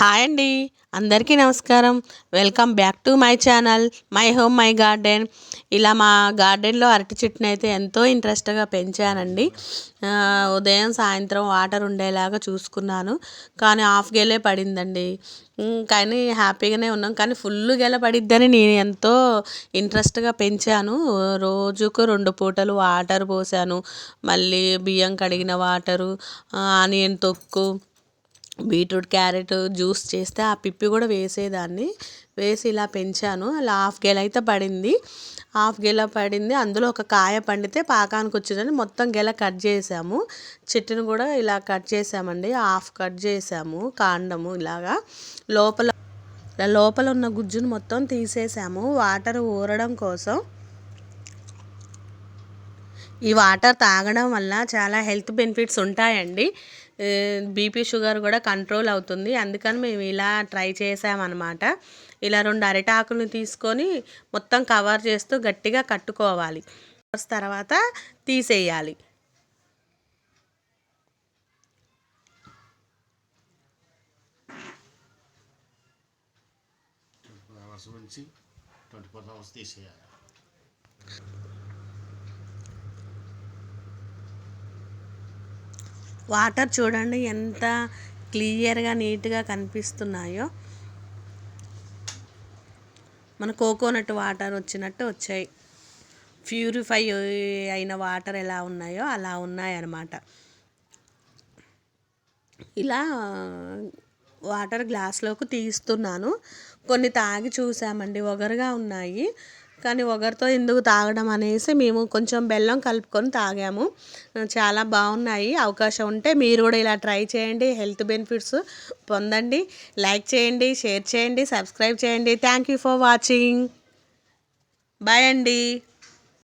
Hi అండి. అందరికీ నమస్కారం. Welcome back to my channel my home my garden. ఇలా మా గార్డెన్లో అరటి చెట్టును అయితే ఎంతో ఇంట్రెస్ట్గా పెంచానండి. ఉదయం సాయంత్రం వాటర్ ఉండేలాగా చూసుకున్నాను. కానీ హాఫ్ గెలే పడిందండి. కానీ హ్యాపీగానే ఉన్నాం. కానీ ఫుల్ గెల పడిద్దని నేను ఎంతో ఇంట్రెస్ట్గా పెంచాను. రోజుకు రెండు పూటలు వాటర్ పోసాను. మళ్ళీ బియ్యం కడిగిన వాటరు ఆనియన్ తొక్కు బీట్రూట్ క్యారెట్ జ్యూస్ చేస్తే ఆ పిప్పి కూడా వేసేదాన్ని. వేసి ఇలా పెంచాను. అలా హాఫ్ గెల అయితే పడింది. హాఫ్ గెల పడింది. అందులో ఒక కాయ పండితే పాకానికి వచ్చిందని మొత్తం గెల కట్ చేసాము. చెట్టును కూడా ఇలా కట్ చేసామండి. హాఫ్ కట్ చేసాము. కాండము ఇలాగా. లోపల లోపల ఉన్న గుజ్జును మొత్తం తీసేసాము. వాటర్ ఊరడం కోసం. ఈ వాటర్ తాగడం వల్ల చాలా హెల్త్ బెనిఫిట్స్ ఉంటాయండి. బీపీ షుగర్ కూడా కంట్రోల్ అవుతుంది. అందుకని మేము ఇలా ట్రై చేసామన్నమాట. ఇలా రెండు అరిటాకులను తీసుకొని మొత్తం కవర్ చేస్తూ గట్టిగా కట్టుకోవాలి. తర్వాత తీసేయాలి. ట్వంటీ ఫోర్ అవర్స్ నుంచి ట్వంటీ ఫోర్ అవర్స్ తీసేయాలి. వాటర్ చూడండి ఎంత క్లియర్గా నీట్గా కనిపిస్తున్నాయో. మన కోకోనట్ వాటర్ వచ్చినట్టు వచ్చాయి. ప్యూరిఫై అయిన వాటర్ ఎలా ఉన్నాయో అలా ఉన్నాయన్నమాట. ఇలా వాటర్ గ్లాస్లోకి తీస్తున్నాను. కొన్ని తాగి చూసామండి ఒగరుగా ఉన్నాయి. కానీ ఒకరితో ఎందుకు తాగడం అనేసి మేము కొంచెం బెల్లం కలుపుకొని తాగాము. చాలా బాగున్నాయి. అవకాశం ఉంటే మీరు కూడా ఇలా ట్రై చేయండి. హెల్త్ బెనిఫిట్స్ పొందండి. లైక్ చేయండి షేర్ చేయండి సబ్స్క్రైబ్ చేయండి. Thank you for watching bye అండి.